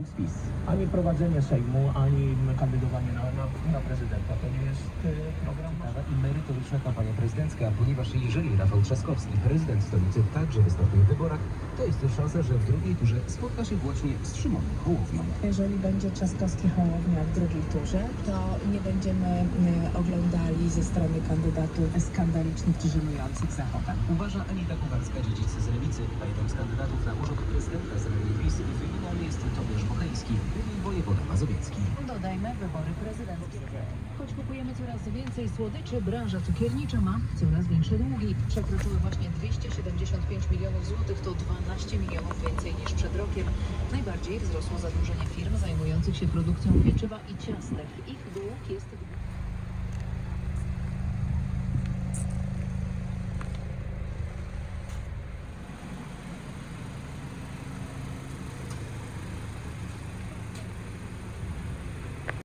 spis. Ani prowadzenie Sejmu, ani kandydowanie na, na, na prezydenta to nie jest y, program. Ciekawa i merytoryczna kampania prezydencka, ponieważ jeżeli Rafał Trzaskowski, prezydent stolicy, także wystąpi w wyborach, to jest szansa, że w drugiej turze spotka się właśnie z Szymonem Hołownią. Jeżeli będzie Trzaskowski Hołownia w drugiej turze, to nie będziemy e, oglądali ze strony kandydatów skandalicznych czy żenujących zachowań. Uważa Anita Kucharska, dziedzic z lewicy, a jednym z kandydatów na urząd prezydenta z ramienia PiS wymieniony jest Tobiasz Bocheński, były wojewoda mazowiecki. Dodajmy wybory prezydenckie. Choć kupujemy coraz więcej słodyczy, branża cukiernicza ma coraz większe długi. Przekroczyły właśnie 275 milionów złotych, to 12 milionów więcej niż przed rokiem. Najbardziej wzrosło zadłużenie firm zajmujących się produkcją pieczywa i ciastek. Ich dług jest